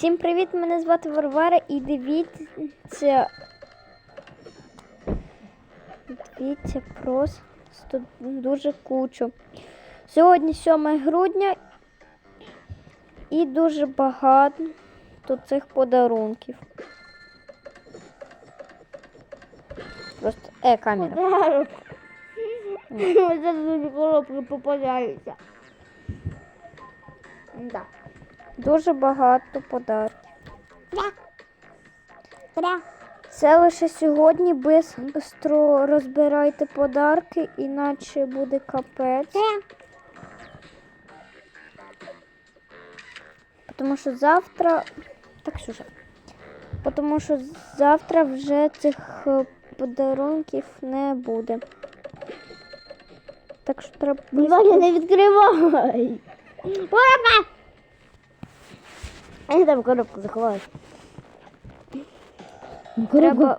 Всім привіт! Мене звати Варвара і дивіться. Дивіться просто дуже кучу. Сьогодні 7 грудня і дуже багато цих подарунків. Просто е, камера. Дуже коробки попадаються. Да. Дуже багато подарунків. Пря. Це лише сьогодні бистро розбирайте подарки, іначе буде капець. Тому що завтра. Так, Сюша. Тому що завтра вже цих е, подарунків не буде. Так що треба. Валя, не відкривай. Я там коробку заховаю. Треба,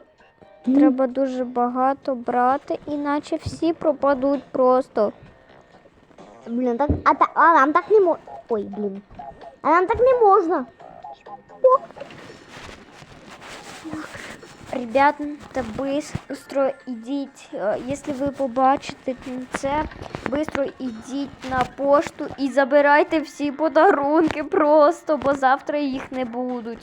треба дуже багато брати, іначе всі пропадуть просто. Блін, так, а, та, а нам так не можна. Ой, блін. А нам так не можна. О, Ребята, быстро ідіть. Якщо ви побачите це, быстро ідіть на пошту і забирайте всі подарунки просто, бо завтра їх не будуть.